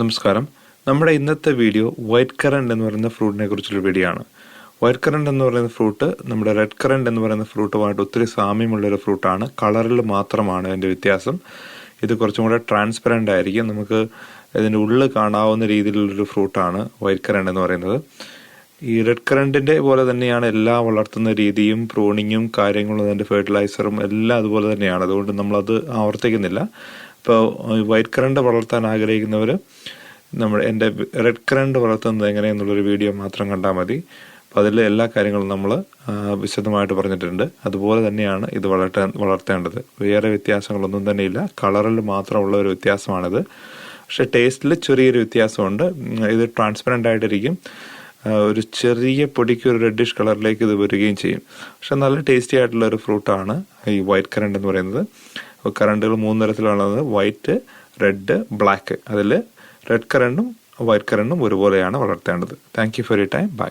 നമസ്കാരം. നമ്മുടെ ഇന്നത്തെ വീഡിയോ വൈറ്റ് കറണ്ട് എന്ന് പറയുന്ന ഫ്രൂട്ടിനെ കുറിച്ചുള്ള വീഡിയോ ആണ്. വൈറ്റ് കറണ്ട് എന്ന് പറയുന്ന ഫ്രൂട്ട് നമ്മുടെ റെഡ് കറണ്ട് എന്ന് പറയുന്ന ഫ്രൂട്ടുമായിട്ട് ഒത്തിരി സാമ്യമുള്ള ഒരു ഫ്രൂട്ടാണ് കളറിൽ മാത്രമാണ് അതിന്റെ വ്യത്യാസം. ഇത് കുറച്ചും കൂടെ ട്രാൻസ്പെറന്റ് ആയിരിക്കും. നമുക്ക് ഇതിന്റെ ഉള്ളിൽ കാണാവുന്ന രീതിയിലുള്ളൊരു ഫ്രൂട്ടാണ് വൈറ്റ് കറണ്ട് എന്ന് പറയുന്നത്. ഈ റെഡ് കറണ്ടിന്റെ പോലെ തന്നെയാണ് എല്ലാ വളർത്തുന്ന രീതിയും പ്രൂണിങ്ങും കാര്യങ്ങളും അതിന്റെ ഫെർട്ടിലൈസറും എല്ലാം അതുപോലെ തന്നെയാണ്. അതുകൊണ്ട് നമ്മളത് ആവർത്തിക്കുന്നില്ല. ഇപ്പോൾ വൈറ്റ് കറണ്ട് വളർത്താൻ ആഗ്രഹിക്കുന്നവർ നമ്മൾ എന്റെ റെഡ് കറണ്ട് വളർത്തുന്നത് എങ്ങനെയെന്നുള്ളൊരു വീഡിയോ മാത്രം കണ്ടാൽ മതി. അപ്പോൾ അതിൽ എല്ലാ കാര്യങ്ങളും നമ്മൾ വിശദമായിട്ട് പറഞ്ഞിട്ടുണ്ട്. അതുപോലെ തന്നെയാണ് ഇത് വളർത്താൻ വളർത്തേണ്ടത്. വേറെ വ്യത്യാസങ്ങളൊന്നും തന്നെയില്ല. കളറിൽ മാത്രമുള്ള ഒരു വ്യത്യാസമാണിത്. പക്ഷേ ടേസ്റ്റിൽ ചെറിയൊരു വ്യത്യാസമുണ്ട്. ഇത് ട്രാൻസ്പെറന്റ് ആയിട്ടിരിക്കും. ഒരു ചെറിയ പൊടിക്ക് ഒരു റെഡിഷ് കളറിലേക്ക് ഇത് വരികയും ചെയ്യും. പക്ഷെ നല്ല ടേസ്റ്റി ആയിട്ടുള്ള ഒരു ഫ്രൂട്ടാണ് ഈ വൈറ്റ് കറണ്ട് എന്ന് പറയുന്നത്. കറണ്ടുകൾ മൂന്ന് തരത്തിലുള്ളത് വൈറ്റ് റെഡ് ബ്ലാക്ക് അതിൽ റെഡ് കറണ്ടും വൈറ്റ് കറണ്ടും ഒരുപോലെയാണ് വളർത്തേണ്ടത്. Thank you for you time bye